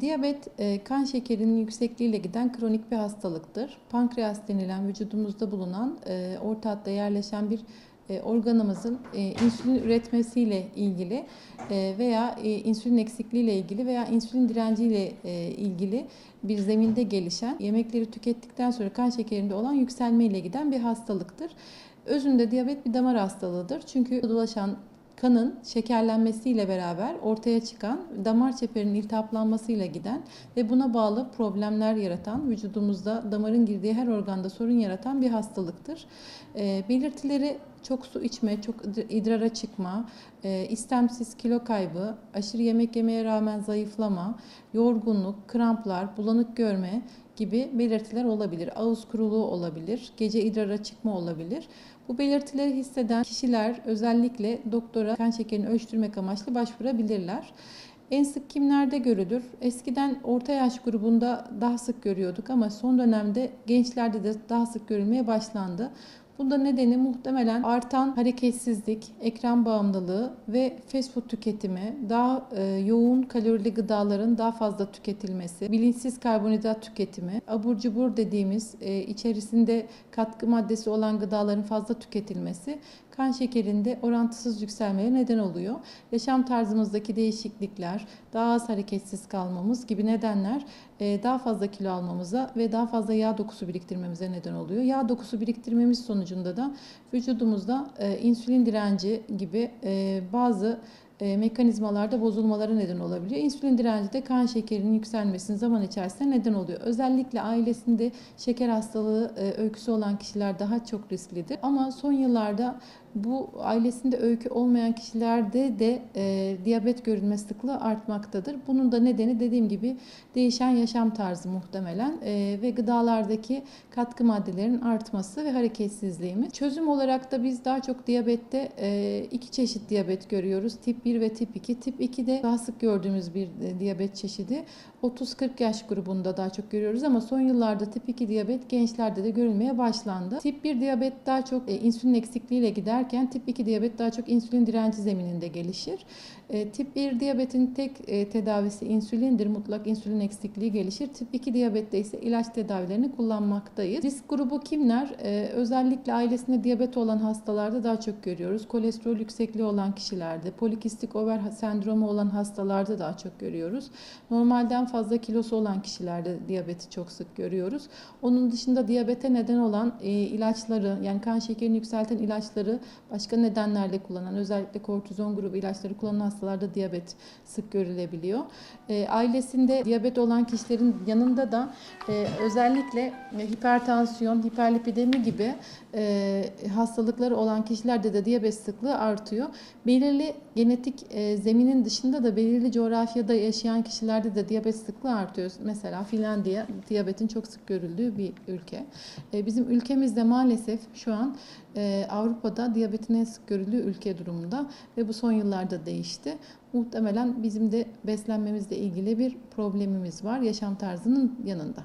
Diyabet e, kan şekerinin yüksekliğiyle giden kronik bir hastalıktır. Pankreas denilen vücudumuzda bulunan e, orta hatta yerleşen bir e, organımızın insülin üretmesiyle ilgili veya insülin eksikliğiyle ilgili veya insülin direnciyle ilgili bir zeminde gelişen yemekleri tükettikten sonra kan şekerinde olan yükselmeyle giden bir hastalıktır. Özünde diyabet bir damar hastalığıdır. Çünkü dolaşan kanın şekerlenmesiyle beraber ortaya çıkan damar çeperinin iltihaplanmasıyla giden ve buna bağlı problemler yaratan, vücudumuzda damarın girdiği her organda sorun yaratan bir hastalıktır. E, belirtileri çok su içme, çok idrara çıkma, e, istemsiz kilo kaybı, aşırı yemek yemeye rağmen zayıflama, yorgunluk, kramplar, bulanık görme gibi belirtiler olabilir. Ağız kuruluğu olabilir, gece idrara çıkma olabilir. Bu belirtileri hisseden kişiler özellikle doktora kan şekerini ölçtürmek amaçlı başvurabilirler. En sık kimlerde görülür? Eskiden orta yaş grubunda daha sık görüyorduk ama son dönemde gençlerde de daha sık görülmeye başlandı. Bunda nedeni muhtemelen artan hareketsizlik, ekran bağımlılığı ve fast food tüketimi, daha e, yoğun kalorili gıdaların daha fazla tüketilmesi, bilinçsiz karbonhidrat tüketimi, abur cubur dediğimiz e, içerisinde katkı maddesi olan gıdaların fazla tüketilmesi kan şekerinde orantısız yükselmeye neden oluyor. Yaşam tarzımızdaki değişiklikler, daha az hareketsiz kalmamız gibi nedenler e, daha fazla kilo almamıza ve daha fazla yağ dokusu biriktirmemize neden oluyor. Yağ dokusu biriktirmemiz sonucunda da vücudumuzda e, insülin direnci gibi e, bazı mekanizmalarda bozulmalara neden olabiliyor. İnsülin direnci de kan şekerinin yükselmesinin zaman içerisinde neden oluyor. Özellikle ailesinde şeker hastalığı öyküsü olan kişiler daha çok risklidir. Ama son yıllarda bu ailesinde öykü olmayan kişilerde de e, diyabet görülme sıklığı artmaktadır. Bunun da nedeni dediğim gibi değişen yaşam tarzı muhtemelen e, ve gıdalardaki katkı maddelerinin artması ve hareketsizliğimiz. Çözüm olarak da biz daha çok diyabette e, iki çeşit diyabet görüyoruz. Tip 1 ve tip 2. Tip 2 de daha sık gördüğümüz bir e, diyabet çeşidi. 30-40 yaş grubunda daha çok görüyoruz ama son yıllarda tip 2 diyabet gençlerde de görülmeye başlandı. Tip 1 diyabet daha çok e, insülin eksikliğiyle giderken tip 2 diyabet daha çok insülin direnci zemininde gelişir. E, tip 1 diyabetin tek e, tedavisi insülindir. Mutlak insülin eksikliği gelişir. Tip 2 diyabette ise ilaç tedavilerini kullanmaktayız. Risk grubu kimler? E, özellikle ailesinde diyabet olan hastalarda daha çok görüyoruz. Kolesterol yüksekliği olan kişilerde, polikistik over sendromu olan hastalarda daha çok görüyoruz. Normalden fazla kilosu olan kişilerde diyabeti çok sık görüyoruz. Onun dışında diyabete neden olan e, ilaçları yani kan şekerini yükselten ilaçları başka nedenlerle kullanan özellikle kortizon grubu ilaçları kullanan hastalarda diyabet sık görülebiliyor. E, ailesinde diyabet olan kişilerin yanında da e, özellikle hipertansiyon, hiperlipidemi gibi e, hastalıkları olan kişilerde de diyabet sıklığı artıyor. Belirli genetik e, zeminin dışında da belirli coğrafyada yaşayan kişilerde de diyabet sıklığı artıyor. Mesela Finlandiya diyabetin çok sık görüldüğü bir ülke. E, bizim ülkemizde maalesef şu an e, Avrupa'da diyabetin en sık görüldüğü ülke durumunda ve bu son yıllarda değişti. Muhtemelen bizim de beslenmemizle ilgili bir problemimiz var yaşam tarzının yanında.